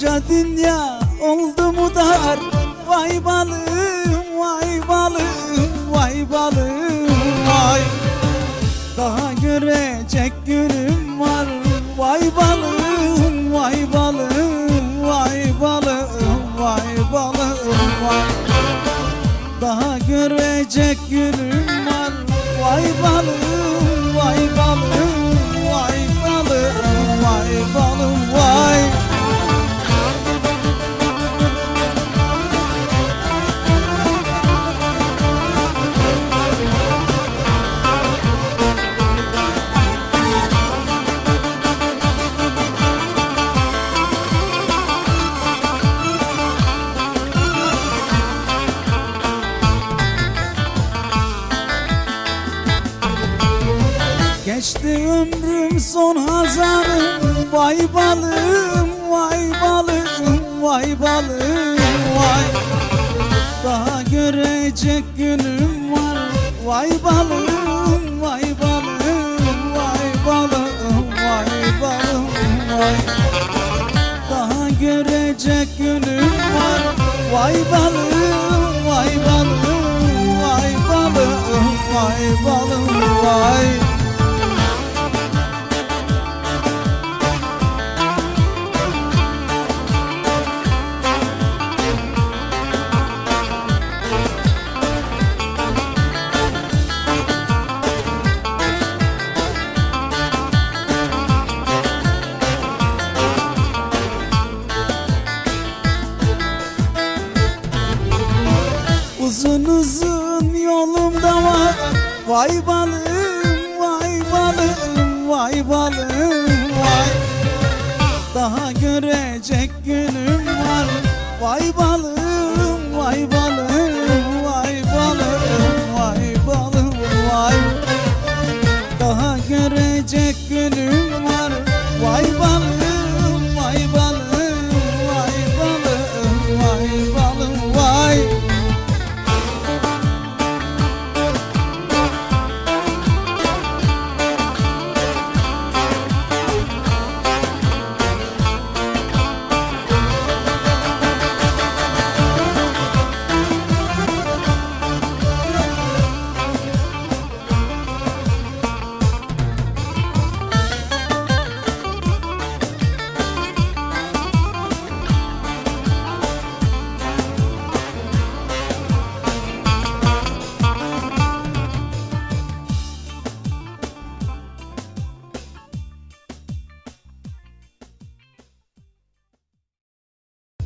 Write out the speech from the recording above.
dünya oldu mu dar. Vay balım vay balım vay balım. Vay Daha görecek günüm var. Vay balım vay balım vay balım vay balım vay. Daha görecek günüm var. Vay balım Geçti ömrüm son hazarım Vay balım vay balım vay balım vay. Daha görecek günüm var. Vay balım vay balım vay balım vay balım vay. Daha görecek günüm var. Vay balım Uzun uzun yolumda var. Vay balım vay balım vay balım vay Daha görecek günüm var. Vay balım vay balım